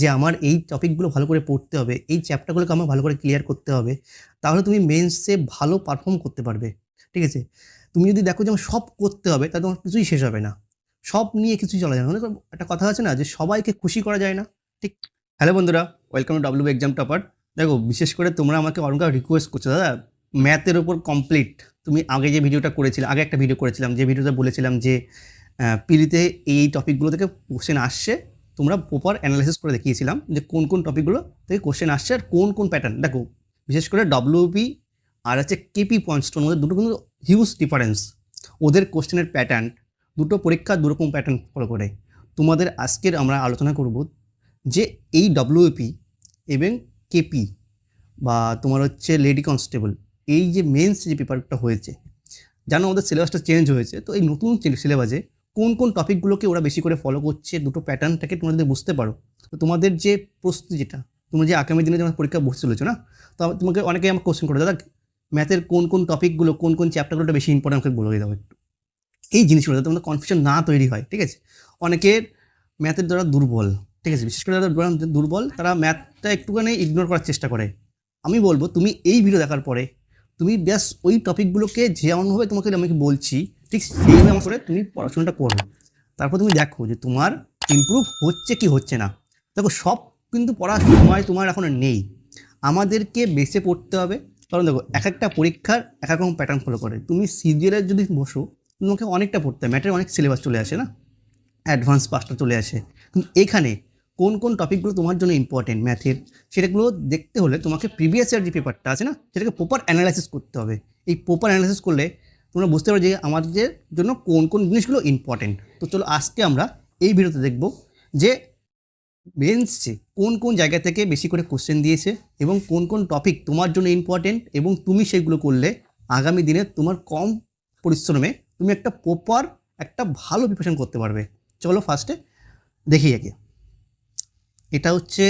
যে আমার এই টপিকগুলো ভালো করে পড়তে হবে, এই চ্যাপ্টারগুলোকে আমার ভালো করে ক্লিয়ার করতে হবে, তাহলে তুমি মেন্সে ভালো পারফর্ম করতে পারবে, ঠিক আছে? তুমি যদি দেখো যে আমার সব করতে হবে, তাহলে তোমার কিছুই শেষ হবে না। সব নিয়ে কিছুই চলা যায় না। একটা কথা আছে না যে সবাইকে খুশি করা যায় না, ঠিক? হ্যালো বন্ধুরা welcome to W exam topper দেখো, বিশেষ করে তোমরা আমাকে অনেকটা রিকোয়েস্ট করছ, দাদা ম্যাথের ওপর কমপ্লিট তুমি আগে যে ভিডিওটা করেছিলে, আগে একটা ভিডিও করেছিলাম, যে ভিডিওটা বলেছিলাম যে পিলিতে এই টপিকগুলো থেকে কোশ্চেন আসছে তোমরা প্রপার অ্যানালাইসিস করে দেখিয়েছিলাম যে কোন কোন টপিকগুলো থেকে কোশ্চেন আসছে আর কোন কোন প্যাটার্ন দেখো, বিশেষ করে ডব্লিউপি আর হচ্ছে কেপি পয়েন্টসটোর ওদের দুটো কিন্তু হিউজ ডিফারেন্স ওদের কোশ্চেনের প্যাটার্ন দুটো পরীক্ষা দুরকম প্যাটার্ন ফলো করে। তোমাদের আজকের আমরা আলোচনা করব যে এই ডব্লিউপি এবং কেপি বা তোমার হচ্ছে লেডি কনস্টেবল এই যে মেন্স যে পেপারটা হয়েছে, জানো আমাদের সিলেবাসটা চেঞ্জ হয়েছে, তো এই নতুন সিলেবাসে কোন কোন টপিকগুলোকে ওরা বেশি করে ফলো করছে, দুটো প্যাটার্নটাকে তোমরা যদি বুঝতে পারো। তো তোমাদের যে প্রস্তুতি যেটা, তোমরা যে আগামী দিনে যেমন পরীক্ষা বসতে চলেছো না? তো তোমাকে অনেকে আমার কোশ্চেন করে, দাদা ম্যাথের কোন কোন টপিকগুলো কোন কোন চ্যাপ্টারগুলোটা বেশি ইম্পর্টেন্ট বলে দাও একটু? এই জিনিসগুলো যাতে তোমাদের কনফিউশন না তৈরি হয়, ঠিক আছে? অনেকের ম্যাথের দ্বারা দুর্বল, ঠিক আছে? বিশেষ করে যারা দুর্বল তারা ম্যাথটা একটুখানি ইগনোর করার চেষ্টা করে। আমি বলব, তুমি এই ভিডিও দেখার পরে, তুমি ব্যাস ওই টপিকগুলোকে যেমনভাবে তোমাকে আমি বলছি ঠিক আমার করে তুমি পড়াশোনাটা করো। তারপর তুমি দেখো যে তোমার ইমপ্রুভ হচ্ছে কি হচ্ছে না। দেখো সব কিন্তু পড়ার সময় তোমার এখন নেই। আমাদেরকে বেছে পড়তে হবে। কারণ দেখো এক একটা পরীক্ষার এক এক রকম প্যাটার্ন ফলো করে। তুমি সিজিএলের যদি বসো, তোমাকে অনেকটা পড়তে হবে। ম্যাটের অনেক সিলেবাস চলে আসে না? অ্যাডভান্স পাসটা চলে আসে। কিন্তু এখানে কোন কোন টপিকগুলো তোমার জন্য ইম্পর্টেন্ট ম্যাথের সেটাগুলো দেখতে হলে তোমাকে প্রিভিয়াস ইয়ার যে পেপারটা আছে না, সেটাকে প্রপার অ্যানালাইসিস করতে হবে। এই প্রপার অ্যানালাইসিস করলে তোমরা বুঝতে পারো যে আমাদের জন্য কোন কোন জিনিসগুলো ইম্পর্টেন্ট তো চলো আজকে আমরা এই ভিডিওতে দেখব যে বেঞ্চে কোন কোন জায়গা থেকে বেশি করে কোশ্চেন দিয়েছে এবং কোন কোন টপিক তোমার জন্য ইম্পর্টেন্ট এবং তুমি সেগুলো করলে আগামী দিনে তোমার কম পরিশ্রমে তুমি একটা প্রপার একটা ভালো প্রিপারেশন করতে পারবে। চলো ফার্স্টে দেখি আগে। এটা হচ্ছে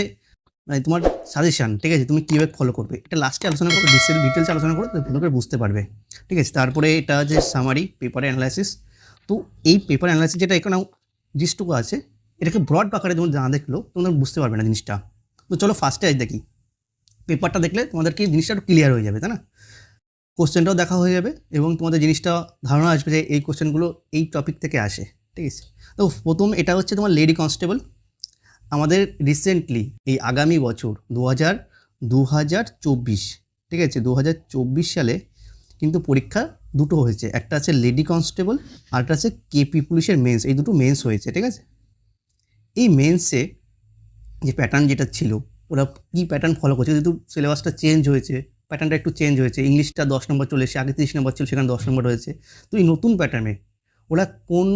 মানে তোমার সাজেশান ঠিক আছে? তুমি কীভাবে ফলো করবে? এটা লাস্টে আলোচনা করবে ডিটেল ডিটেলস আলোচনা করে ভালো করে বুঝতে পারবে। ঠিক আছে? তারপরে এটা যে সামারি পেপার অ্যানালাইসিস তো এই পেপার অ্যানালাইসিস যেটা এখানে জিনিসটুকু আছে, এটাকে ব্রড আকারে তোমার না দেখলেও তোমরা বুঝতে পারবে না জিনিসটা। তো চলো ফার্স্টে আজ দেখি। পেপারটা দেখলে তোমাদেরকে জিনিসটা একটু ক্লিয়ার হয়ে যাবে, তাই না? কোশ্চেনটাও দেখা হয়ে যাবে এবং তোমাদের জিনিসটা ধারণা আসবে যে এই কোশ্চেনগুলো এই টপিক থেকে আসে। ঠিক আছে? তো প্রথম এটা হচ্ছে তোমার লেডি কনস্টেবল আমাদের রিসেন্টলি এই আগামী বছর দু হাজার দু হাজার চব্বিশ, ঠিক আছে? দু হাজার চব্বিশ সালে কিন্তু পরীক্ষা দুটো হয়েছে। একটা আছে লেডি কনস্টেবল, আর একটা আছে কেপি পুলিশের মেন্স এই দুটো মেন্স হয়েছে, ঠিক আছে? এই মেন্সে যে প্যাটার্ন যেটা ছিল, ওরা কী প্যাটার্ন ফলো করছে? যেহেতু সিলেবাসটা চেঞ্জ হয়েছে প্যাটার্নটা একটু চেঞ্জ হয়েছে ইংলিশটা দশ নম্বর চলে এসে আগে তিরিশ নম্বর ছিল, সেখানে দশ নম্বর হয়েছে। তো এই নতুন প্যাটার্নে ওরা কোন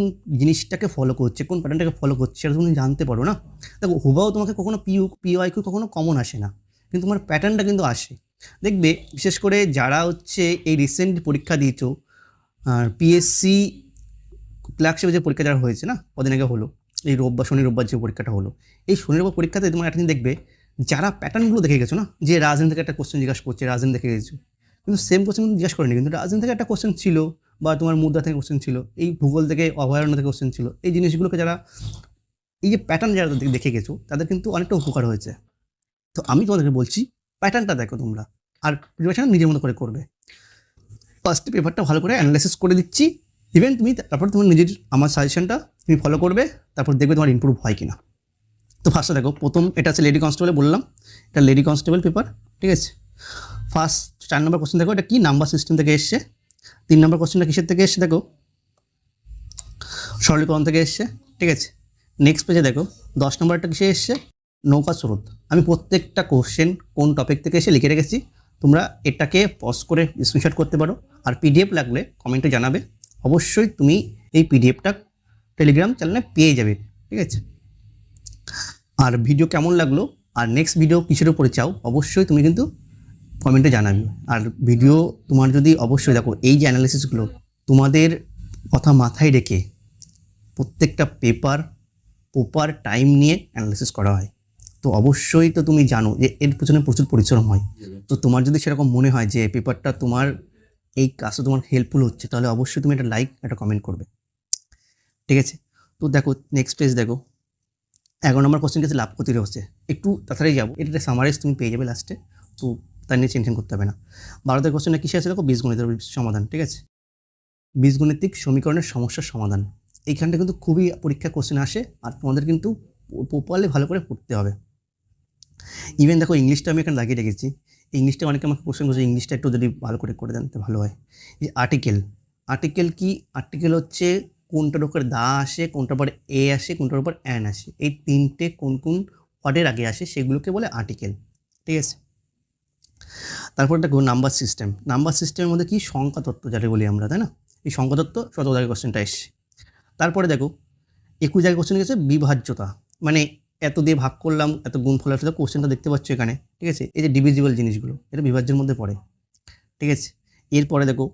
জিনিসটাকে ফলো করছে, কোন প্যাটার্নটাকে ফলো করছে সেটা তুমি জানতে পারো না। দেখো, হুবাও তোমাকে কখনো পিউ পিওয়াইকিউ কখনো কমন আসে না, কিন্তু তোমার প্যাটার্নটা কিন্তু আসে। দেখবে, বিশেষ করে যারা হচ্ছে এই রিসেন্ট পরীক্ষা দিয়েছ, আর পিএসসি ক্লার্কশিপের যে পরীক্ষা যারা হয়েছে না, কদিন আগে হলো, এই রোববার শনি, রোববার যে পরীক্ষাটা হলো, এই শনি রোববার পরীক্ষাতে তোমার একটা দেখবে, যারা প্যাটার্নগুলো দেখে গেছো না, যে রাজনীতি থেকে একটা কোশ্চেন জিজ্ঞাসা করছে রাজনীতি দেখে গেছো, কিন্তু সেম কোশ্চেন কিন্তু জিজ্ঞাসা করেনি, কিন্তু রাজনীতি থেকে একটা কোশ্চেন ছিল বা তোমার মুদ্রা থেকে কোশ্চেন ছিল, এই ভূগোল থেকে অভয়ারণ্য থেকে কোশ্চেন ছিল, এই জিনিসগুলোকে যারা, এই যে প্যাটার্ন যারা দেখে গেছো, তাদের কিন্তু অনেকটা উপকার হয়েছে। তো আমি তোমাদেরকে বলছি প্যাটার্নটা দেখো তোমরা, আর প্রিপারেশন নিজের মতো করে করবে। ফার্স্ট পেপারটা ভালো করে অ্যানালাইসিস করে দিচ্ছি ইভেন তুমি তারপর তোমার নিজের আমার সাজেশনটা তুমি ফলো করবে, তারপর দেখবে তোমার ইমপ্রুভ হয় কিনা। তো ফার্স্টে দেখো, প্রথম এটা আছে লেডি কনস্টেবল বললাম, এটা লেডি কনস্টেবল পেপার ঠিক আছে? ফার্স্ট চার নম্বর কোশ্চেন দেখো, এটা কি নাম্বার সিস্টেম থেকে এসছে? তিন নম্বর কোশ্চেনটা কিসের থেকে এসছে দেখো? সরলীকরণ থেকে এসছে, ঠিক আছে? নেক্সট পেজে দেখো, দশ নম্বরটা কিসে এসছে? নৌকা স্রোত। আমি প্রত্যেকটা কোশ্চেন কোন টপিক থেকে এসে লিখে রেখেছি, তোমরা এটাকে পজ করে স্ক্রিনশট করতে পারো। আর পিডিএফ লাগলে কমেন্টে জানাবে। অবশ্যই তুমি এই পিডিএফটা টেলিগ্রাম চ্যানেলে পেয়ে যাবে, ঠিক আছে? আর ভিডিও কেমন লাগল? আর নেক্সট ভিডিও কিসের উপরে চাও? অবশ্যই তুমি কিন্তু কমেন্টে জানাবে। আর ভিডিও তোমার যদি অবশ্যই দেখো, এই যে অ্যানালিসিসগুলো তোমাদের কথা মাথায় রেখে প্রত্যেকটা পেপার প্রপার টাইম নিয়ে অ্যানালিসিস করা হয়। তো অবশ্যই তো তুমি জানো যে এর পিছনে প্রচুর পরিশ্রম হয়। তো তোমার যদি সেরকম মনে হয় যে পেপারটা তোমার, এই কাজটা তোমার হেল্পফুল হচ্ছে, তাহলে অবশ্যই তুমি একটা লাইক একটা কমেন্ট করবে। ঠিক আছে? তো দেখো নেক্সট পেজ দেখো। এগারো নম্বর কোশ্চেন গেছে লাভ ক্ষতির হচ্ছে একটু তাড়াতাড়ি যাব। এটা সামারাইজ তুমি পেয়ে যাবে লাস্টে তো তার নিয়ে টেনশন করতে হবে না। বারোদের কোশ্চেনটা কিসে আছে দেখো? বীজগণিতের সমাধান, ঠিক আছে? বীজগণিতিক সমীকরণের সমস্যার সমাধান। এইখানটা কিন্তু খুবই পরীক্ষা কোশ্চেন আসে, আর তোমাদের কিন্তু প্রপারলি ভালো করে পড়তে হবে। ইভেন দেখো ইংলিশটা আমি এখানে লাগিয়ে রেখেছি। ইংলিশটা অনেকে আমাকে কোশ্চেন করছে ইংলিশটা একটু যদি ভালো করে করে দেন, তো ভালো হয়। এই আর্টিকেল আর্টিকেল কি? আর্টিকেল হচ্ছে কোনটার উপর দা আসে, কোনটার উপর এ আসে, কোনটার উপর অ্যান আসে। এই তিনটে কোন কোন ওয়ার্ডের আগে আসে, সেগুলোকে বলে আর্টিকেল ঠিক আছে? তারপর একটা নাম্বার সিস্টেম নাম্বার সিস্টেমের মধ্যে কি সংখ্যা তত্ত্ব যাকে বলি আমরা, তাই না? এই সংখ্যা তত্ত্ব শত জায়গায় কোশ্চেনটা এসছে। তারপরে দেখো, একুশ জায়গায় কোশ্চেন গেছে বিভাজ্যতা। মানে এত দিয়ে ভাগ করলাম, এত গুণ ফল আসলে কোশ্চেনটা দেখতে পাচ্ছ এখানে, ঠিক আছে? এই যে ডিভিজিবল জিনিসগুলো, এটা বিভাজ্যের মধ্যে পড়ে, ঠিক আছে? এরপরে দেখো,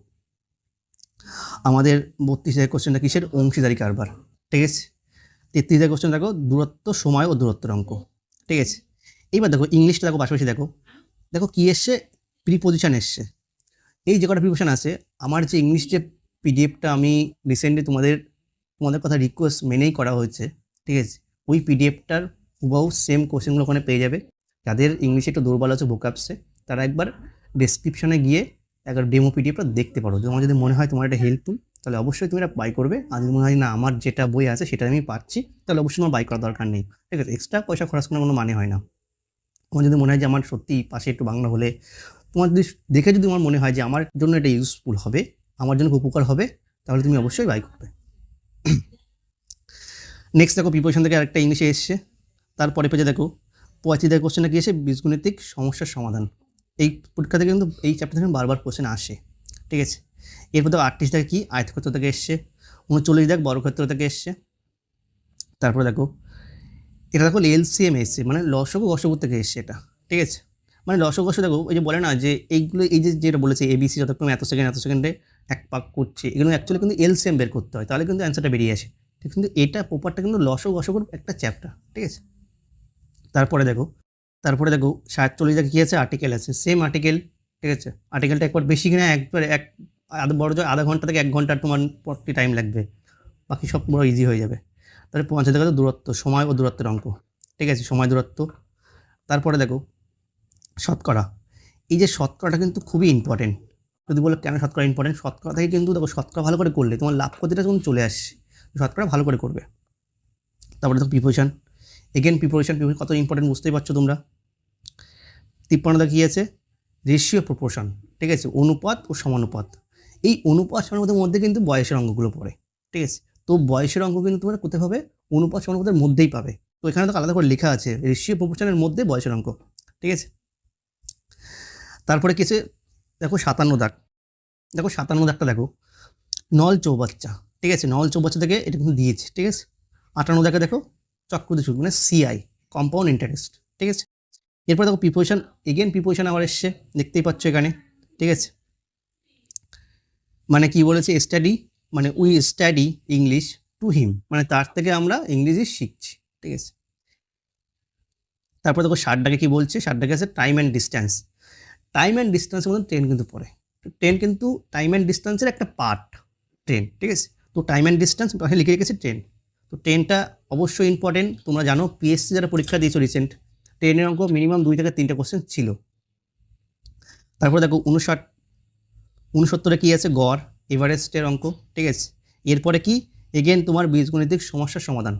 আমাদের বত্রিশ হাজার কোশ্চেনটা কিসের? অংশীদারি কারবার, ঠিক আছে? তেত্রিশ হাজার কোশ্চেন দেখো, দূরত্ব, সময় ও দূরত্বের অঙ্ক, ঠিক আছে? এইবার দেখো ইংলিশটা দেখো পাশাপাশি দেখো। দেখো কী এসছে? প্রিপোজিশন এসছে। এই যে কটা প্রিপোজিশন আছে, আমার যে ইংলিশ যে পিডিএফটা আমি রিসেন্টলি তোমাদের তোমাদের কথা রিকোয়েস্ট মেনেই করা হয়েছে, ঠিক আছে? ওই পিডিএফটার হুবাহু সেম কোশ্চেনগুলো ওখানে পেয়ে যাবে। যাদের ইংলিশে একটু দুর্বল আছে ভোকাপসে তারা একবার ডেসক্রিপশনে গিয়ে একবার ডেমো পিডিএফটা দেখতে পারো। তোমার যদি মনে হয় তোমার এটা হেল্পফুল তাহলে অবশ্যই তুমি এটা বাই করবে। আর যদি মনে হয় না, আমার যেটা বই আছে সেটা আমি পাচ্ছি, তাহলে অবশ্যই তোমার বাই করার দরকার নেই। ঠিক আছে? এক্সট্রা পয়সা খরচ করার কোনো মানে হয় না। তোমার যদি মনে হয় যে আমার সত্যি পাশে একটু বাংলা হলে, তোমার যদি দেখে যদি আমার মনে হয় যে আমার জন্য এটা ইউজফুল হবে, আমার জন্য উপকার হবে, তাহলে তুমি অবশ্যই বাই করবে। নেক্সট দেখো প্রিপারেশন থেকে আরেকটা ইংলিশে এসছে। তারপরে পেজে দেখো, পঁয়ত্রিশ কোশ্চেনটা কি এসে বীজগণিতিক সমস্যার সমাধান। এই পরীক্ষা থেকে কিন্তু এই চ্যাপ্টার থেকে বারবার কোশ্চেন আসে, ঠিক আছে? এরপর দেখো, আটত্রিশ থেকে কি? আয়তক্ষেত্র থেকে এসছে। উনচল্লিশ দেখ বড় বর্গক্ষেত্র থেকে এসছে। তারপরে দেখো এটা দেখো এলসিএম এসছে মানে লসক গসক থেকে এসছে এটা, ঠিক আছে? মানে লসক গসক দেখো, ওই যে বলে না যে এইগুলো, এই যে যেটা বলেছে এবিসি যতক্ষণ এত সেকেন্ড এত সেকেন্ডে এক পাক করছে, এগুলো অ্যাকচুয়ালি কিন্তু এলসিএম বের করতে হয়, তাহলে কিন্তু অ্যান্সারটা বেরিয়ে আসে। ঠিক, কিন্তু এটা প্রপারটা কিন্তু লসক গসকর একটা চ্যাপ্টার ঠিক আছে? তারপরে দেখো তারপরে দেখো সাতচল্লিশ দেখো কী আছে? আর্টিকেল আছে সেম আর্টিকেল ঠিক আছে? আর্টিকেলটা একবার বেশি কিনা, একবার এক, আধা, বড়, আধা ঘণ্টা থেকে এক ঘণ্টা তোমার পরটি টাইম লাগবে, বাকি সব পুরো ইজি হয়ে যাবে। তাহলে পঞ্চাশ দেখা দূরত্ব, সময় ও দূরত্বের অঙ্ক। ঠিক আছে, সময়, দূরত্ব। তারপরে দেখো, শতকরা। এই যে শতকরাটা কিন্তু খুবই ইম্পর্টেন্ট যদি বলো কেন শতকরা ইম্পর্টেন্ট শতকরা থেকে কিন্তু দেখো, শতকরা ভালো করে করলে তোমার লাভ ক্ষতিটা কিন্তু চলে আসছে। শতকরা ভালো করে করবে। তারপরে দেখো প্রিপারেশন এগেন প্রিপারেশন প্রিপারেশন কত ইম্পর্টেন্ট বুঝতেই পারছ তোমরা? তিপ্পান্নটা কী আছে? রেশিও প্রপোর্শন ঠিক আছে, অনুপাত ও সমানুপাত। এই অনুপাত সমানুপাতের মধ্যে কিন্তু বয়সের অঙ্গগুলো পড়ে। ঠিক আছে তো বয়সের অঙ্ক কিন্তু তোমরা কোথায় পাবে অনুপাত সমানুপাতের মধ্যেই পাবে। তো এখানে তো আলাদা করে লেখা আছে রেশিও প্রপোর্শনের মধ্যে বয়সের অঙ্ক, ঠিক আছে? তারপরে কি আছে? দেখো সাতান্ন দাগ, দেখো সাতান্ন দাগটা দেখো, নল চৌবাচ্চা, ঠিক আছে? নল চৌবাচ্চা থেকে এটা কিন্তু দিয়েছে, ঠিক আছে? আটান্ন দাগে দেখো চক্রবর্তী সুদ মানে সিআই কম্পাউন্ড ইন্টারেস্ট ঠিক আছে? এরপর দেখো প্রিপোজিশন এগেন প্রিপোজিশন আবার এসছে, দেখতেই পাচ্ছ এখানে, ঠিক আছে? মানে কি বলেছে? স্টাডি মানে we study English to him মানে তার থেকে আমরা ইংলিশই শিখছি, ঠিক আছে? তারপর দেখো ষাটটাকে কি বলছে? ষাটটাকে আছে time and distance time and ডিস্ট্যান্সের মধ্যে ট্রেন কিন্তু পড়ে। ট্রেন কিন্তু টাইম অ্যান্ড ডিস্ট্যান্সের একটা পার্ট ট্রেন ঠিক আছে? তো টাইম অ্যান্ড ডিস্ট্যান্স পাশে লিখে রেখেছে ট্রেন তো ট্রেনটা অবশ্যই ইম্পর্টেন্ট তোমরা জানো পিএসসি যারা পরীক্ষা দিয়েছ রিসেন্ট ট্রেনের অঙ্ক মিনিমাম দুই থেকে তিনটে কোশ্চেন ছিল। তারপরে দেখো উনষাট, উনসত্তরে কী আছে? গড়। এভারেস্টের অঙ্ক, ঠিক আছে? এরপরে কি? এগেন তোমার বীজগণিতিক সমস্যার সমাধান,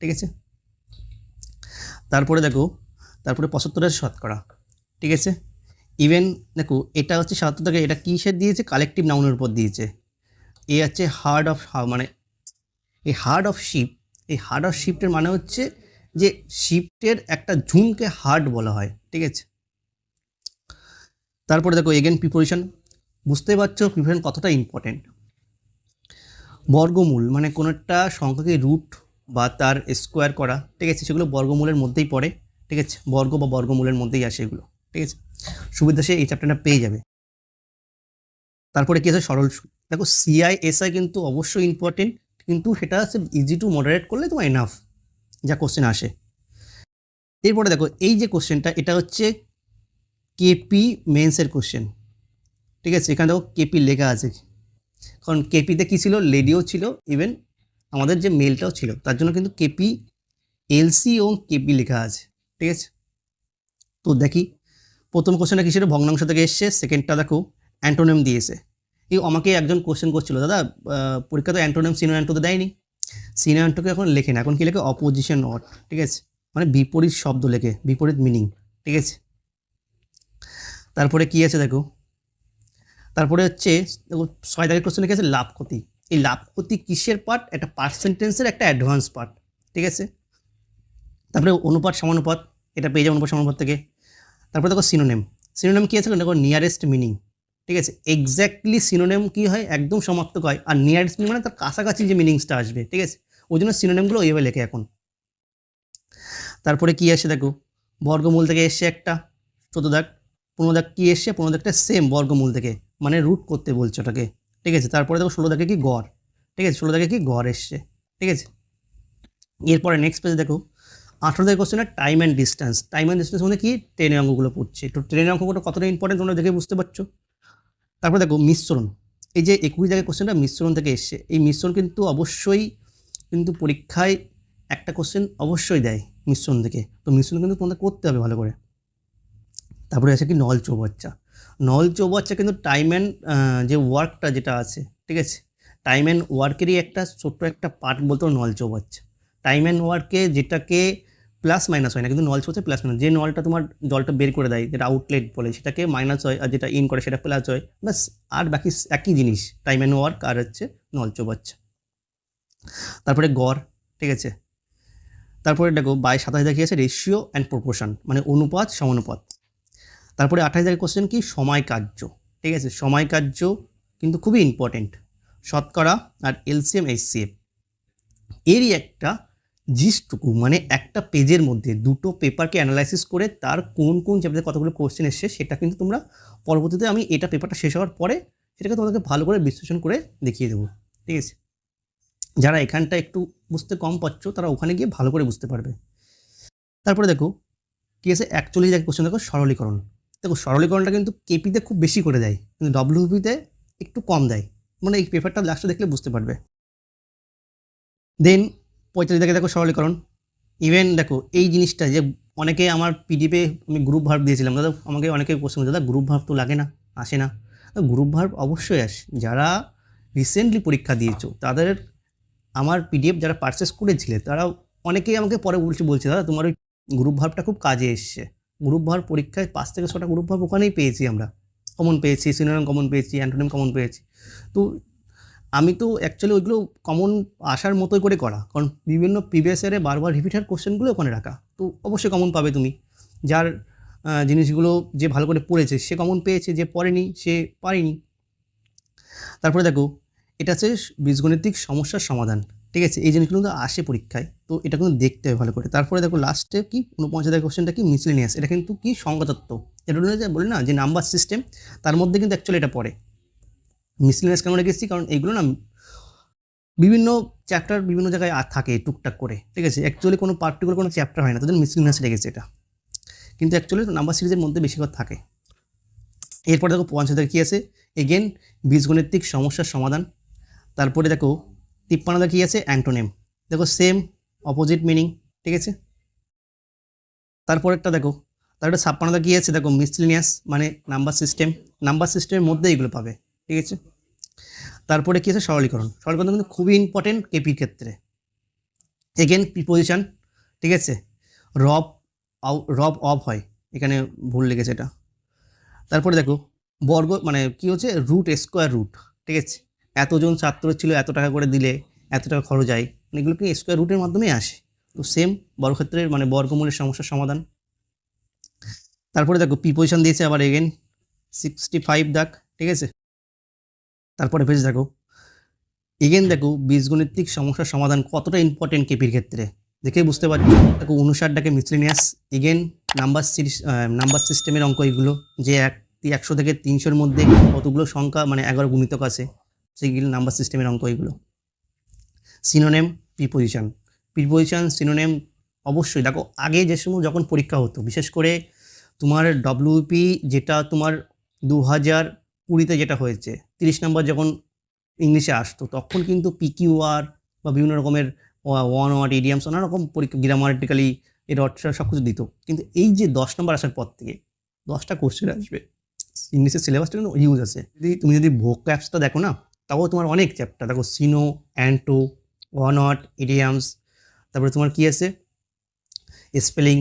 ঠিক আছে? তারপরে দেখো, তারপরে পঁচাত্তর আছে শতকরা, ঠিক আছে? ইভেন দেখো, এটা হচ্ছে সাতাত্তর থেকে, এটা কিসের দিয়েছে? কালেকটিভ নাউনের উপর দিয়েছে। এ হচ্ছে হার্ড অফ মানে এই হার্ড অফ শিপ এই হার্ড অফ শিফটের মানে হচ্ছে যে শিফটের একটা ঝুমকে হার্ড বলা হয়, ঠিক আছে? তারপরে দেখো এগেন প্রিপারেশন বুঝতে পারছ প্রিপারেশন কতটা ইম্পর্টেন্ট বর্গমূল মানে কোনো একটা সংখ্যাকে রুট বা তার স্কোয়ার করা, ঠিক আছে? সেগুলো বর্গমূলের মধ্যেই পড়ে, ঠিক আছে? বর্গ বা বর্গমূলের মধ্যেই আসে এগুলো, ঠিক আছে? সুবিধা সে এই চ্যাপ্টারটা পেয়ে যাবে। তারপরে কী আছে? সরল দেখো সিআই এসআই কিন্তু অবশ্যই ইম্পর্টেন্ট কিন্তু সেটা হচ্ছে ইজি টু মডারেট করলে তোমার এনাফ যা কোশ্চেন আসে। এরপরে দেখো, এই যে কোশ্চেনটা এটা হচ্ছে কেপি মেন্সের কোশ্চেন ঠিক আছে, এখানে দেখো কেপি লেখা আছে। কারণ কেপিতে কী ছিল? লেডিও ছিল ইভেন আমাদের যে মেলটাও ছিল, তার জন্য কিন্তু কেপি এলসি এবং কেপি লেখা আছে। ঠিক আছে? তো দেখি, প্রথম কোশ্চেনটা কিসের ভগ্নাংশ থেকে এসছে সেকেন্ডটা দেখো অ্যান্টোনেম দিয়েছে। এই আমাকে একজন কোশ্চেন করছিল, দাদা পরীক্ষা তো অ্যান্টোনেম সিনোঅ্যান্টো তো দেয়নি? সিনোঅ্যান্টোকে এখন লেখে না, এখন কী লেখে? অপোজিশন অট ঠিক আছে? মানে বিপরীত শব্দ লেখে, বিপরীত মিনিং ঠিক আছে? তারপরে কি আছে দেখো? তারপরে হচ্ছে, দেখো, ছয় তারিখ কোশ্চেন লিখে আছে লাভ ক্ষতি এই লাভ ক্ষতি কিসের পার্ট একটা পার্সেন্টেন্সের একটা অ্যাডভান্স পার্ট ঠিক আছে? তারপরে অনুপাত, সমানুপাত, এটা পেয়ে যাবে অনুপাত, সমানুপাত থেকে। তারপরে দেখো সিনোনেম সিনোনেম কী আছে? দেখো নিয়ারেস্ট মিনিং ঠিক আছে? এক্স্যাক্টলি সিনোনেম কী হয়? একদম সমাপ্তক হয়। আর নিয়ারেস্ট মিনিং মানে তার কাছাকাছি যে মিনিংসটা আসবে, ঠিক আছে? ওই জন্য সিনোনেমগুলো ওইভাবে লেখে এখন। তারপরে কি আসে দেখো? বর্গমূল থেকে এসছে একটা, চোদ্দ দাগ, পনেরো কী এসছে? পনেরো দাগটা সেম বর্গমূল থেকে। মানে রুট করতে বলছে ওটাকে। ঠিক আছে? তারপরে দেখো ষোলো দাগে কি গড়। ঠিক আছে? ষোলো দাগে কি গড় এসছে। ঠিক আছে? এরপরে নেক্সট পেজে দেখো আঠেরো দাগের question time and distance time and distance মানে কি? ট্রেনের অঙ্কগুলো পড়ছে। তো ট্রেনের অঙ্কগুলো কতটা ইম্পর্টেন্ট তোমরা দেখে বুঝতে পারছ? তারপরে দেখো মিশ্রণ। এই যে একুশ দাগের কোশ্চেনটা মিশ্রণ থেকে এসছে। এই মিশ্রণ কিন্তু অবশ্যই কিন্তু পরীক্ষায় একটা কোশ্চেন অবশ্যই দেয় মিশ্রণ থেকে। তো মিশ্রণ কিন্তু তোমাদের করতে হবে ভালো করে। তারপরে আছে কি নল চৌবাচ্চা। নল চৌবাচ্চা কিন্তু টাইম অ্যান্ড যে ওয়ার্কটা যেটা আছে, ঠিক আছে? টাইম অ্যান্ড ওয়ার্কেরই একটা ছোট্ট একটা পার্ট বলতো নল চৌবাচ্চা টাইম অ্যান্ড ওয়ার্কে যেটাকে প্লাস মাইনাস হয় না, কিন্তু নল চলছে প্লাস মাইনাস যে নলটা তোমার জলটা বের করে দেয়, যেটা আউটলেট বলে, সেটাকে মাইনাস হয় আর যেটা ইন করে, সেটা প্লাস হয়, ব্যাস। আর বাকি একই জিনিস টাইম অ্যান্ড ওয়ার্ক আর হচ্ছে নল চৌবাচ্চা তারপরে গড়, ঠিক আছে? তারপরে দেখো বাই সাতাশ দেখি আছে রেশিও অ্যান্ড প্রপোর্শন মানে অনুপাত, সমানুপাত। তারপরে আঠাশ দাগের কোশ্চেন কি? সময় কার্য। ঠিক আছে? সময় কার্য কিন্তু খুবই ইম্পর্টেন্ট শতকরা আর এলসিএম এইচসিএফ এরই একটা জিসটুকু মানে একটা পেজের মধ্যে দুটো পেপারকে অ্যানালাইসিস করে তার কোন কোন চ্যাপ্টারে কতগুলো কোশ্চেন এসছে সেটা কিন্তু তোমরা পরবর্তীতে আমি এটা পেপারটা শেষ হওয়ার পরে সেটাকে তোমাদেরকে ভালো করে বিশ্লেষণ করে দেখিয়ে দেবো। ঠিক আছে? যারা এখানটা একটু বুঝতে কম পাচ্ছ তারা ওখানে গিয়ে ভালো করে বুঝতে পারবে। তারপরে দেখো, কি আছে? একচল্লিশ এক কোশ্চেন দেখো, সরলীকরণ। দেখো সরলীকরণটা কিন্তু কেপিতে খুব বেশি করে দেয় কিন্তু ডব্লিউপিতে একটু কম দেয়। মানে এই পেপারটা লাস্টে দেখলে বুঝতে পারবে। দেন পঁয়তাল্লিশ দেখে দেখো সরলীকরণ। ইভেন দেখো এই জিনিসটা যে অনেকে আমার পিডিএফে আমি গ্রুপ ভার্ব দিয়েছিলাম দাদা আমাকে অনেকে করে, দাদা গ্রুপ ভার্ব তো লাগে না আসে না। গ্রুপ ভার্ব অবশ্যই আসে যারা রিসেন্টলি পরীক্ষা দিয়েছ তাদের আমার পিডিএফ যারা পারচেস করেছিলে তারা অনেকেই আমাকে পরে বলছে বলছে দাদা তোমার ওই গ্রুপ ভার্বটা খুব কাজে এসছে। গ্রুপ ভার্ব পরীক্ষায় পাঁচ থেকে ছটা গ্রুপ ভার্ব ওখানেই পেয়েছি আমরা। কমন পেয়েছি সিনোনিম কমন পেয়েছি অ্যান্টোনিম কমন পেয়েছি। তো আমি তো অ্যাকচুয়ালি ওইগুলো কমন আসার মতোই করে করা। কারণ বিভিন্ন প্রিভিয়াস ইয়ারে বারবার রিপিটার কোশ্চেনগুলো ওখানে রাখা। তো অবশ্যই কমন পাবে তুমি। যার জিনিসগুলো যে ভালো করে পড়েছে, সে কমন পেয়েছে, যে পড়েনি, সে পারেনি। তারপরে দেখো, এটা হচ্ছে বীজগণিতিক সমস্যার সমাধান। ঠিক আছে? এই জিনিসগুলো কিন্তু আসে পরীক্ষায়, তো এটা কিন্তু দেখতে হবে ভালো করে। তারপরে দেখো লাস্টে কি? উনপঞ্চাশ কোশ্চেনটা কি? মিসলিনিয়াস এটা কিন্তু কি? সংখ্যাতত্ত্ব এটা বলি না যে নাম্বার সিস্টেম তার মধ্যে কিন্তু অ্যাকচুয়ালি এটা পড়ে। মিসলিনিয়াস কেন রেখেছি কারণ এইগুলো না বিভিন্ন চ্যাপ্টার বিভিন্ন জায়গায় থাকে টুকটাক করে। ঠিক আছে? অ্যাকচুয়ালি কোনো পার্টিকুলার কোনো চ্যাপ্টার হয় না, তাদের মিসলিনিয়াস রেখেছে এটা। কিন্তু অ্যাকচুয়ালি নাম্বার সিরিজের মধ্যে বেশি কথা থাকে। এরপরে দেখো পঞ্চায়েতের কী আছে? এগেন বীজগণিতিক সমস্যার সমাধান। তারপরে দেখো তিপ্পান্নটা কী আছে, অ্যান্টোনেম। দেখো সেম অপোজিট মিনিং ঠিক আছে? তারপরেরটা দেখো, তারপরে ছাপ্পান্নটা কী আছে, দেখো মিসলিনিয়াস মানে নাম্বার সিস্টেম নাম্বার সিস্টেমের মধ্যে এগুলো পাবে, ঠিক আছে? তারপরে কী আছে? সরলীকরণ। সরলীকরণ কিন্তু খুবই ইম্পর্টেন্ট কেপির ক্ষেত্রে। এগেন প্রিপোজিশন ঠিক আছে? রব রব অফ হয়, এখানে ভুল লেগেছে এটা। তারপরে দেখো, বর্গ মানে কি হচ্ছে? রুট স্কোয়ার রুট ঠিক আছে? এতজন ছাত্র ছিল, এত টাকা করে দিলে, এত টাকা খরচ হয় মানে এগুলো কি স্কোয়ার রুটের মাধ্যমেই আসে। তো সেম বর্গক্ষেত্রের মানে বর্গমূলের সমস্যার সমাধান। তারপরে দেখো প্রিপোজিশন দিয়েছে আবার এগেন সিক্সটি ফাইভ দাগ, ঠিক আছে? তারপরে পেজ দেখো এগেন দেখো, বীজগণিতিক সমস্যার সমাধান কতটা ইম্পর্টেন্ট কেপির ক্ষেত্রে? দেখে বুঝতে পারছি? দেখো উনষাটটাকে miscellaneous again number series number সিস্টেমের অঙ্ক এগুলো, যে এক, একশো থেকে তিনশোর মধ্যে কতগুলো সংখ্যা মানে এগারো গুণিতক আছে। সেইগুলো নাম্বার সিস্টেমের অঙ্ক এগুলো। সিনোনেম প্রিপোজিশন প্রিপোজিশন সিনোনেম অবশ্যই। দেখো, আগে যে সময় যখন পরীক্ষা হতো, বিশেষ করে তোমার ডব্লিউপি যেটা তোমার দু হাজার কুড়িতে যেটা হয়েছে, তিরিশ নম্বর যখন ইংলিশে আসতো, তখন কিন্তু পিকিউআর বা বিভিন্ন রকমের ওয়ান ওয়াট ইডিয়ামস নানা রকম পরীক্ষা গ্রামাটিক্যালি এর অর্থ সব কিছু দিত। কিন্তু এই যে দশ নম্বর আসার পর থেকে, দশটা কোশ্চেন আসবে। ইংলিশের সিলেবাসটা কিন্তু ইউজ আছে। যদি তুমি যদি ভোক অ্যাপসটা দেখো না তাও তোমার অনেক চ্যাপ্টার দেখো synonym antonym one word idioms তারপরে তোমার কী আছে? স্পেলিং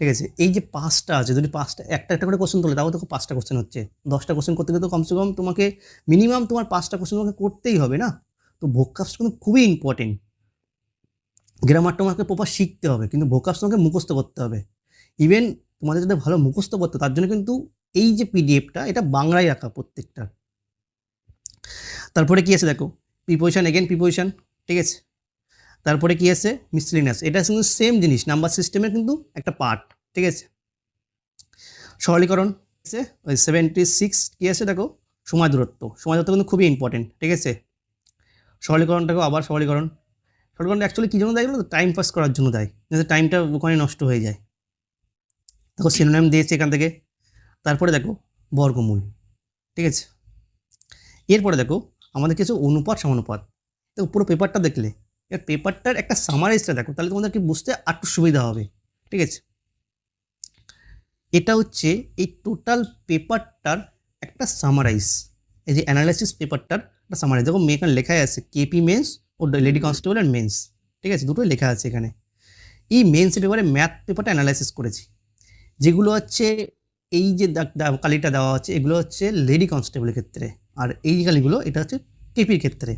ঠিক আছে? এই যে পাঁচটা আছে, যদি পাঁচটা, একটা একটা করে কোশ্চেন তোলে, তাও দেখো পাঁচটা কোশ্চেন হচ্ছে। দশটা কোশ্চেন করতে গেলে তো কমসে কম তোমাকে মিনিমাম তোমার পাঁচটা কোশ্চেন তোমাকে করতেই হবে না? তো ভোকাপসটা কিন্তু খুবই ইম্পর্টেন্ট গ্রামারটা তোমাকে প্রপার শিখতে হবে, কিন্তু ভোকাপস তোমাকে মুখস্থ করতে হবে। ইভেন তোমাদের যদি ভালো মুখস্থ করতে তার জন্য কিন্তু এই যে পিডিএফটা এটা বাংলায় রাখা প্রত্যেকটা। তারপরে কি আছে দেখো? প্রিপোজিশন এগেন প্রিপোজিশন ঠিক আছে? তারপরে কি আছে? মিসলিনাস এটা কিন্তু সেম জিনিস নাম্বার সিস্টেমের কিন্তু একটা পার্ট ঠিক আছে? সরলীকরণ, আছে? ওই সেভেন্টি সিক্স কী আছে দেখো? সময় দূরত্ব। সময় দূরত্ব কিন্তু খুবই ইম্পর্টেন্ট ঠিক আছে? সরলীকরণটাকেও আবার সরলীকরণ। সরলীকরণটা অ্যাকচুয়ালি কী জন্য দেয় বলো টাইম পাস করার জন্য দেয়। যাতে টাইমটা ওখানে নষ্ট হয়ে যায়। দেখো সিনোনাম দিয়েছে এখান থেকে। তারপরে দেখো, বর্গমূল, ঠিক আছে? এরপরে দেখো আমাদের কিছু অনুপাত সমানুপাত। দেখো পুরো পেপারটা দেখলে এর পেপারটার একটা সামারাইজটা দেখো, তাহলে তোমাদেরকে বুঝতে আরটু সুবিধা হবে, ঠিক আছে? এটা হচ্ছে এই টোটাল পেপারটার একটা সামারাইজ এই যে অ্যানালাইসিস পেপারটার একটা সামারাইজ দেখো মেয়ে এখানে লেখাই আছে কেপি মেন্স ও লেডি কনস্টেবল অ্যান্ড মেন্স ঠিক আছে? দুটোই লেখা আছে এখানে। এই মেন্স পেপারে ম্যাথ পেপারটা অ্যানালাইসিস করেছি। যেগুলো হচ্ছে, এই যে কালিটা দেওয়া হচ্ছে এগুলো হচ্ছে লেডি কনস্টেবলের ক্ষেত্রে। আর এই কালিগুলো এটা হচ্ছে কেপির ক্ষেত্রে।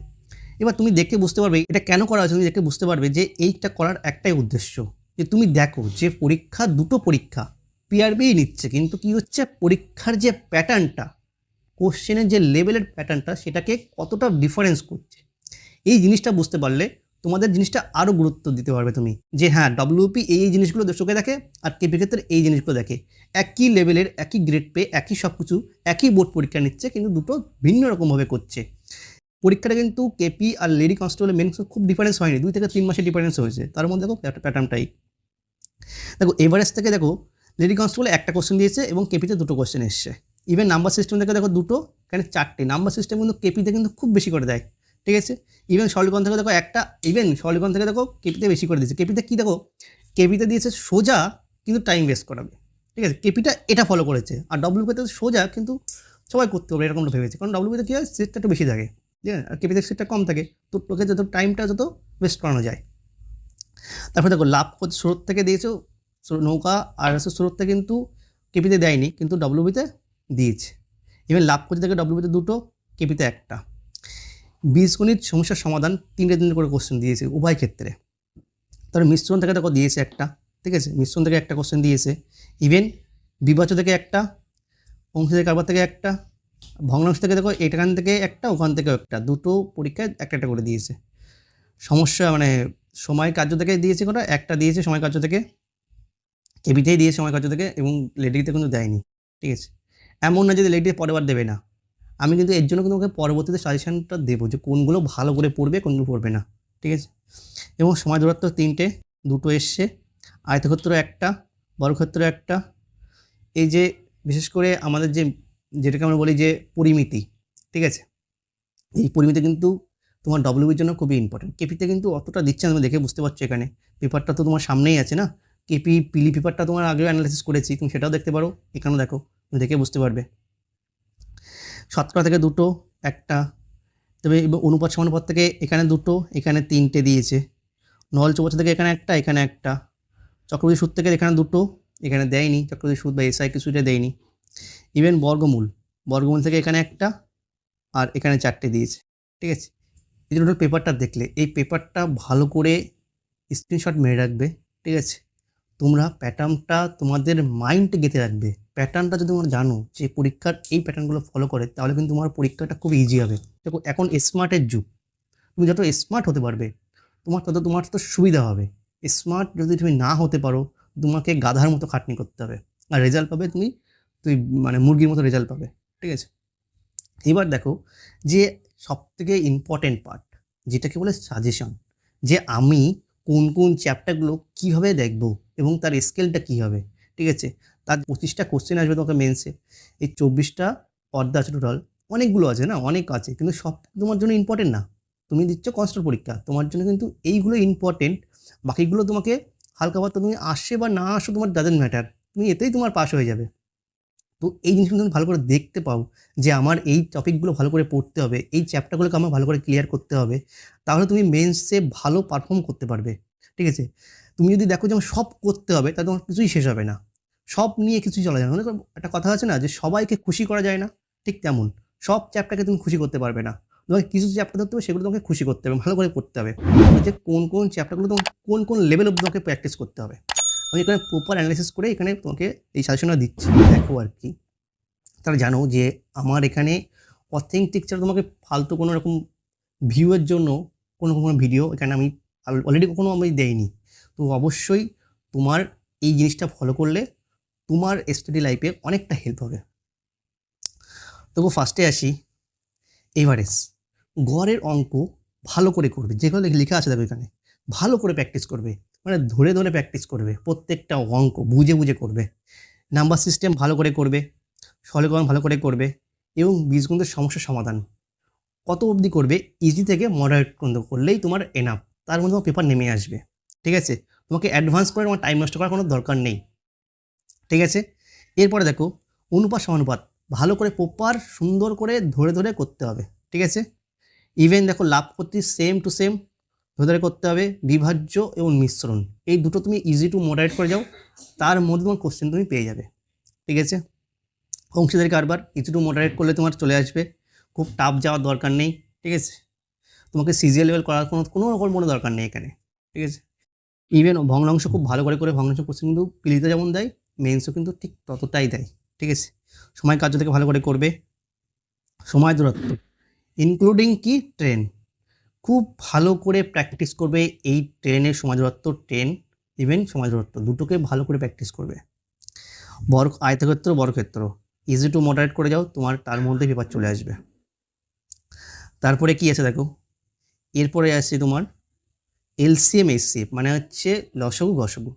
এবার তুমি দেখে বুঝতে পারবে এটা কেন করা হয়েছে, তুমি দেখে বুঝতে পারবে যে এইটা করার একটাই উদ্দেশ্য। যে তুমি দেখো যে পরীক্ষা, দুটো পরীক্ষা পিআরবিই নিচ্ছে, কিন্তু কি হচ্ছে? পরীক্ষার যে প্যাটার্নটা কোশ্চেনের যে লেভেলের প্যাটার্নটা সেটাকে কতটা ডিফারেন্স করছে। এই জিনিসটা বুঝতে পারলে তোমাদের জিনিসটা আরও গুরুত্ব দিতে পারবে তুমি। যে হ্যাঁ ডব্লিউপি এই এই জিনিসগুলো চোখে দেখে আর কেপি ক্ষেত্রে এই জিনিসগুলো দেখে। একই লেভেলের একই গ্রেড পেয়ে, একই সব কিছু একই বোর্ড পরীক্ষা নিচ্ছে, কিন্তু দুটো ভিন্ন রকমভাবে করছে। পরীক্ষাটা কিন্তু কেপি আর লেডি কনস্টেবলের মেন খুব ডিফারেন্স হয়নি, দুই থেকে তিন মাসের ডিফারেন্স হয়েছে। তার মধ্যে দেখো প্যাটার্নটাই দেখো এভারেজ থেকে দেখো লেডি কনস্টেবলে একটা কোশ্চেন দিয়েছে এবং কেপিতে দুটো কোশ্চেন এসছে। ইভেন নাম্বার সিস্টেম থেকে দেখো দুটো এখানে চারটে। নাম্বার সিস্টেম কিন্তু কেপিতে কিন্তু খুব বেশি করে দেয়। ঠিক আছে? ইভেন সরলীকরণ থেকে দেখো একটা ইভেন সরলীকরণ থেকে দেখো কেপিতে বেশি করে দিয়েছে। কেপিতে কী দেখো? কেপিতে দিয়েছে সোজা, কিন্তু টাইম ওয়েস্ট করাবে। ঠিক আছে? কেপিটা এটা ফলো করেছে। আর ডব্লিউপিতে সোজা, কিন্তু সবাই করতে হবে এরকমটা ভেবেছে। কারণ ডব্লিউপিতে কী হয়? সিটটা একটু বেশি থাকে। ঠিক আছে? আর কেপিতে সিটটা কম থাকে। তো তোকে যত টাইমটা যত ওয়েস্ট করানো যায়। তারপরে দেখো, লাভ স্রোত থেকে দিয়েছে। নৌকা আর হচ্ছে স্রোতটা কিন্তু কেপিতে দেয়নি, কিন্তু ডব্লিউবিতে দিয়েছে। ইভেন লাভ করতে থেকে ডব্লিউবিতে দুটো, কেপিতে একটা। বীজগণিত সমস্যার সমাধান তিনটে তিনটে করে কোশ্চেন দিয়েছে উভয় ক্ষেত্রে। তারপরে মিশ্রণ থেকে দেখো দিয়েছে একটা, ঠিক আছে? মিশ্রণ থেকে একটা কোশ্চেন দিয়েছে। ইভেন বিভাজ্য থেকে একটা, অংশ থেকে কারবার থেকে একটা, ভগ্নাংশ থেকে দেখো এখান থেকে একটা, ওখান থেকে একটা। দুটো পরীক্ষায় একটা একটা করে দিয়েছে। সমস্যা মানে সময় কার্য থেকে দিয়েছে কোটা? একটা দিয়েছে সময় কার্য থেকে। কেবিতেই দিয়েছে সময় কার্য থেকে এবং লেডিতে কিন্তু দেয়নি, ঠিক আছে? এমন না যদি লেডিতে পরের বার দেবে না। আমি কিন্তু এর জন্য কিন্তু ওকে পরবর্তীতে সাজেশানটা দেবো যে কোনগুলো ভালো করে পড়বে, কোনগুলো পড়বে না, ঠিক আছে? এবং সময় দূরত্ব তিনটে, দুটো এসছে। আয়তক্ষেত্র একটা, বর্গক্ষেত্র একটা। এই যে বিশেষ করে আমাদের যে, যেটাকে আমরা বলি যে পরিমিতি, ঠিক আছে? এই পরিমিতি কিন্তু তোমার ডব্লিউবির জন্য খুবই ইম্পর্টেন্ট কেপিতে কিন্তু অতটা দিচ্ছে না, তুমি দেখে বুঝতে পারছ এখানে। পেপারটা তো তোমার সামনেই আছে না? কেপি পিলি পেপারটা তোমার আগেও অ্যানালাইসিস করেছি, তুমি সেটাও দেখতে পারো। এখানেও দেখো, তুমি দেখে বুঝতে পারবে। শতকরা থেকে দুটো, একটা। তবে অনুপাত সমানুপাত থেকে এখানে দুটো, এখানে তিনটে দিয়েছে। নল চৌবাচ্চা থেকে এখানে একটা এখানে একটা। চক্রবর্তী সুদ থেকে এখানে দুটো, এখানে দেয়নি। চক্রবর্তী সুদ বা এসআই কিছুটা দেয়নি। ইভেন বর্গমূল বর্গমূল থেকে এখানে একটা আর এখানে চারটে দিয়েছে। ঠিক আছে? এই যে টোটাল পেপারটা দেখলে, এই পেপারটা ভালো করে স্ক্রিনশট মেরে রাখবে। ঠিক আছে? তোমরা প্যাটার্নটা তোমাদের মাইন্ডে গেঁথে রাখবে। প্যাটার্নটা যদি তোমরা জানো, যে পরীক্ষার এই প্যাটার্নগুলো ফলো করে, তাহলে কিন্তু তোমার পরীক্ষাটা খুব ইজি হবে। দেখো, এখন স্মার্টের যুগ। তুমি যত স্মার্ট হতে পারবে, তোমার তত তোমার তো সুবিধা হবে। স্মার্ট যদি তুমি না হতে পারো, তোমাকে গাধার মতো খাটনি করতে হবে। আর রেজাল্ট পাবে তুমি, তুই মানে মুরগির মতো রেজাল্ট পাবে, ঠিক আছে? এবার দেখো, যে সবথেকে ইম্পর্টেন্ট পার্ট যেটাকে বলে সাজেশন যে আমি কোন কোন চ্যাপ্টারগুলো কীভাবে দেখব এবং তার স্কেলটা কী হবে, ঠিক আছে? তার পঁচিশটা কোশ্চেন আসবে তোমাকে মেন্সে এই চব্বিশটা পর্দা আছে টোটাল অনেকগুলো আছে না? অনেক আছে। কিন্তু সব তোমার জন্য ইম্পর্টেন্ট না। তুমি দিচ্ছ কনস্ট্যান্ট পরীক্ষা। তোমার জন্য কিন্তু এইগুলো ইম্পর্টেন্ট বাকিগুলো তোমাকে হালকা পাতলা তুমি আসে বা না আসো তোমার ডাজেন্ট ম্যাটার তুমি এতেই তোমার পাস হয়ে যাবে। তো এই জিনিসগুলো তুমি ভালো করে দেখতে পাও যে আমার এই টপিকগুলো ভালো করে পড়তে হবে। এই চ্যাপ্টারগুলোকে আমার ভালো করে ক্লিয়ার করতে হবে। তাহলে তুমি মেন্সে ভালো পারফর্ম করতে পারবে। ঠিক আছে? তুমি যদি দেখো যে আমার সব করতে হবে, তাহলে তোমার কিছুই শেষ হবে না। সব নিয়ে কিছুই চলা যায় না। একটা কথা আছে না, যে সবাইকে খুশি করা যায় না, ঠিক তেমন। সব চ্যাপ্টারকে তুমি খুশি করতে পারবে না। তোমাকে কিছু চ্যাপ্টার ধরতে হবে, সেগুলো তোমাকে খুশি করতে হবে, ভালো করে পড়তে হবে। যে কোন কোন চ্যাপ্টারগুলো তোমাকে কোন কোন লেভেল অব্দি তোমাকে প্র্যাকটিস করতে হবে। আমি এখানে প্রপার অ্যানালিসিস করে এখানে তোমাকে এই সাজেশনটা দিচ্ছি। দেখো আর কি। তারা জানো যে আমার এখানে অথেন্টিক ছাড়া তোমাকে ফালতু কোনো রকম ভিউয়ের জন্য কোনো কোনো ভিডিও এখানে আমি অলরেডি কখনো আমি দেইনি। তো অবশ্যই তোমার এই জিনিসটা ফলো করলে তোমার স্টাডি লাইফে অনেকটা হেল্প হবে। তবু ফার্স্টে আসি এভারেজ গড়ের অঙ্ক ভালো করে করবে যেগুলো লেখা আছে দেখো এখানে। ভালো করে প্র্যাকটিস করবে মানে ধরে ধরে প্র্যাকটিস করবে, প্রত্যেকটা অঙ্ক বুঝে বুঝে করবে। নাম্বার সিস্টেম ভালো করে করবে, সরলীকরণ ভালো করে করবে এবং বীজগণিতের সমস্যার সমাধান। কত অবধি করবে? ইজি থেকে মডারেট পর্যন্ত করলেই তোমার এনাফ তার মধ্যে তোমার পেপার নেমে আসবে। ঠিক আছে? তোমাকে অ্যাডভান্স করে তোমার টাইম নষ্ট করার কোনো দরকার নেই। ঠিক আছে? এরপরে দেখো, অনুপাত সমানুপাত। ভালো করে প্রপার সুন্দর করে ধরে ধরে করতে হবে, ঠিক আছে? ইভেন দেখো, লাভ করতে সেম টু সেম ধরে ধরে করতে হবে, বিভাজ্য এবং মিশ্রণ। এই দুটো তুমি ইজি টু মডারেট করে যাও, তার মধ্যে তোমার কোশ্চেন তুমি পেয়ে যাবে, ঠিক আছে? অংশীদারি কারবার ইজি টু মডারেট করলে তোমার চলে আসবে, খুব টাফ যাওয়ার দরকার নেই, ঠিক আছে? তোমাকে সিজিএল লেভেল করার কোনো কোনো রকম কোনো দরকার নেই এখানে, ঠিক আছে? ইভেন ভগ্নাংশ খুব ভালো করে করে ভগ্নাংশ কোশ্চেন কিন্তু পিলিতে যেমন দেয় মেন্সও কিন্তু ঠিক ততটাই দেয়, ঠিক আছে? সময় কার্য থেকে ভালো করে করবে। সময় দূরত্ব ইনক্লুডিং কি? ট্রেন খুব ভালো করে প্র্যাকটিস করবে এই ট্রেনের সময় দূরত্ব ট্রেন ইভেন সময় দূরত্ব, দুটোকে ভালো করে প্র্যাকটিস করবে। বর্গ, আয়তক্ষেত্র, বর্গক্ষেত্র ইজি টু মডারেট করে যাও, তোমার তার মধ্যে পেপার চলে আসবে। তারপরে কি আছে দেখো? এরপরে আসছে তোমার এলসিএম এসসিএফ মানে হচ্ছে লসগু গসগু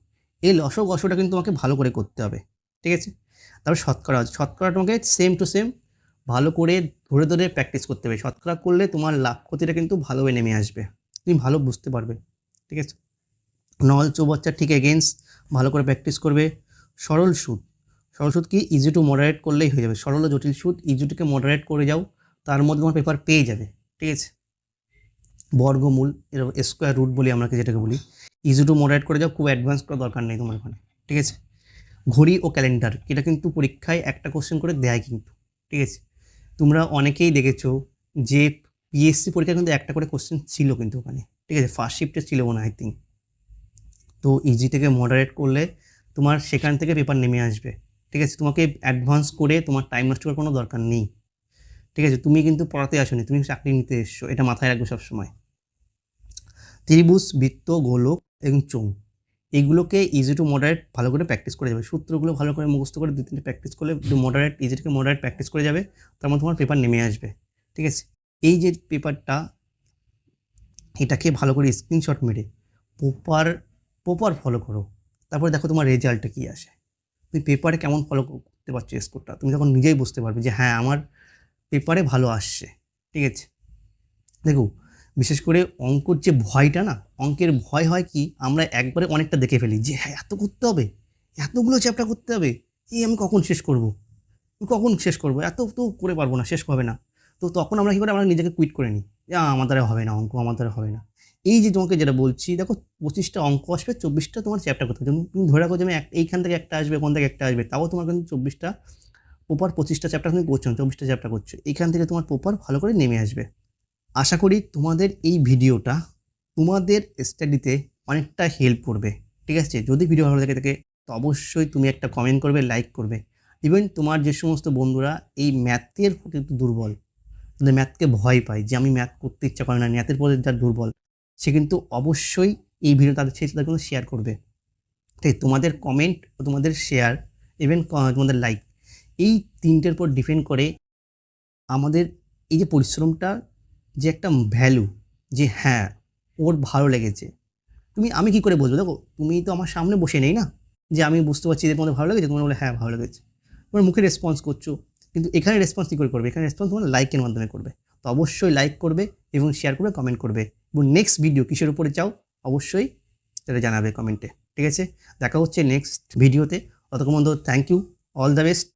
এই লসগু গসগুটা কিন্তু তোমাকে ভালো করে করতে হবে, ঠিক আছে? তারপর শতকরা শতকরা তোমাকে সেম টু সেম ভালো করে ধরে ধরে প্র্যাকটিস করতে হবে। শতকরা করলে তোমার লাভ ক্ষতিটা কিন্তু ভালোভাবে নেমে আসবে। তুমি ভালো বুঝতে পারবে, ঠিক আছে? নল চৌবাচ্চা ঠিক এগেন্স ভালো করে প্র্যাকটিস করবে। সরল সুদ সরল সুদ কি? ইজি টু মডারেট করলেই হয়ে যাবে। সরল ও জটিল সুদ ইজি টুকে মডারেট করে যাও, তার মধ্যে তোমার পেপার পেয়ে যাবে, ঠিক আছে? বর্গমূল এরকম স্কোয়ার রুট বলি আমরা যেটাকে বলি। ইজি টু মডারেট করে যাও, খুব অ্যাডভান্স করার দরকার নেই তোমার ওখানে, ঠিক আছে? ঘড়ি ও ক্যালেন্ডার এটা কিন্তু পরীক্ষায় একটা কোশ্চেন করে দেয় কিন্তু, ঠিক আছে? তোমরা অনেকেই দেখেছ যে পিএসসি পরীক্ষা কিন্তু একটা করে কোশ্চেন ছিল কিন্তু ওখানে, ঠিক আছে? ফার্স্ট শিফটে ছিল মনে আই থিঙ্ক তো ইজি থেকে মডারেট করলে তোমার সেখান থেকে পেপার নেমে আসবে, ঠিক আছে? তোমাকে অ্যাডভান্স করে তোমার টাইম নষ্ট করার কোনো দরকার নেই, ঠিক আছে? তুমি কিন্তু পড়াতে আসোনি, তুমি চাকরি নিতে এসছো, এটা মাথায় রাখবে সবসময়। ত্রিভুজ, বৃত্ত, গোলক এবং চোং। এইগুলোকে ইজি টু মডারেট ভালো করে প্র্যাকটিস করে যাবে। সূত্রগুলো ভালো করে মুখস্থ করে দু তিনটে প্র্যাকটিস করলে মডারেট ইজি থেকে মডারেট প্র্যাকটিস করে যাবে। তার মধ্যে তোমার পেপার নেমে আসবে। ঠিক আছে? এই যে পেপারটা এটাকে ভালো করে স্ক্রিনশট মেরে প্রপার প্রপার ফলো করো। তারপরে দেখো তোমার রেজাল্টটা কী আসে। তুমি পেপারে কেমন ফলো করতে পারছ স্কোরটা তুমি তখন নিজেই বুঝতে পারবে যে হ্যাঁ আমার পেপারে ভালো আসছে। ঠিক আছে? দেখো বিশেষ করে অঙ্কর যে ভয়টা না অঙ্কের ভয় হয় কি আমরা একবারে অনেকটা দেখে ফেলি যে হ্যাঁ এত করতে হবে এতগুলো চ্যাপ্টার করতে হবে এই আমি কখন শেষ করব? কখন শেষ করব? এত তো করে পারব না শেষ হবে না। তো তখন আমরা কী করে আমরা নিজেকে কুইট করে নিই যে "আ, আমার দ্বারা হবে না অঙ্ক আমার দ্বারা হবে না। এই যে তোমাকে যেটা বলছি দেখো পঁচিশটা অঙ্ক আসবে চব্বিশটা তোমার চ্যাপ্টার করতে হবে। তুমি ধরে রাখো যে আমি এইখান থেকে একটা আসবে ওখান থেকে একটা আসবে তাও তোমার কিন্তু চব্বিশটা প্রপার পঁচিশটা চ্যাপ্টার তুমি করছ চব্বিশটা চ্যাপ্টার করছ। এখান থেকে তোমার প্রপার ভালো করে নেমে আসবে। আশা করি তোমাদের এই ভিডিওটা তোমাদের স্টাডিতে অনেকটা হেল্প করবে, ঠিক আছে? যদি ভিডিও ভালো লাগে থাকে তো অবশ্যই তুমি একটা কমেন্ট করবে লাইক করবে। ইভেন তোমার যে সমস্ত বন্ধুরা, এই ম্যাথের প্রতি একটু দুর্বল। তাদের ম্যাথকে ভয় পায় যে, আমি ম্যাথ করতে ইচ্ছা করে না ম্যাথের প্রতি যার দুর্বল। সে কিন্তু অবশ্যই এই ভিডিও তাদের সেই তাদের কিন্তু শেয়ার করবে। ঠিক তোমাদের কমেন্ট ও তোমাদের শেয়ার ইভেন তোমাদের লাইক এই তিনটের উপর ডিপেন্ড করে আমাদের এই যে পরিশ্রমটা যে একটা ভ্যালু যে হ্যাঁ ওর ভালো লেগেছে। তুমি, আমি কি করে বুঝব দেখো, তুমি তো আমার সামনে বসে নেই না? যে আমি বুঝতে পারছি যে তোমাদের ভালো লেগেছে, তোমার বলে হ্যাঁ ভালো লেগেছে। তোমার মুখে রেসপন্স করছ, কিন্তু এখানে রেসপন্স কী করে করবে? এখানে রেসপন্স তোমার লাইকের মাধ্যমে করবে। তো অবশ্যই লাইক করবে এবং শেয়ার করবে কমেন্ট করবে। এবং নেক্সট ভিডিও কিসের উপরে চাও? অবশ্যই সেটা জানাবে কমেন্টে ঠিক আছে? দেখা হচ্ছে নেক্সট ভিডিওতে ততক্ষণ বন্ধু thank you all the best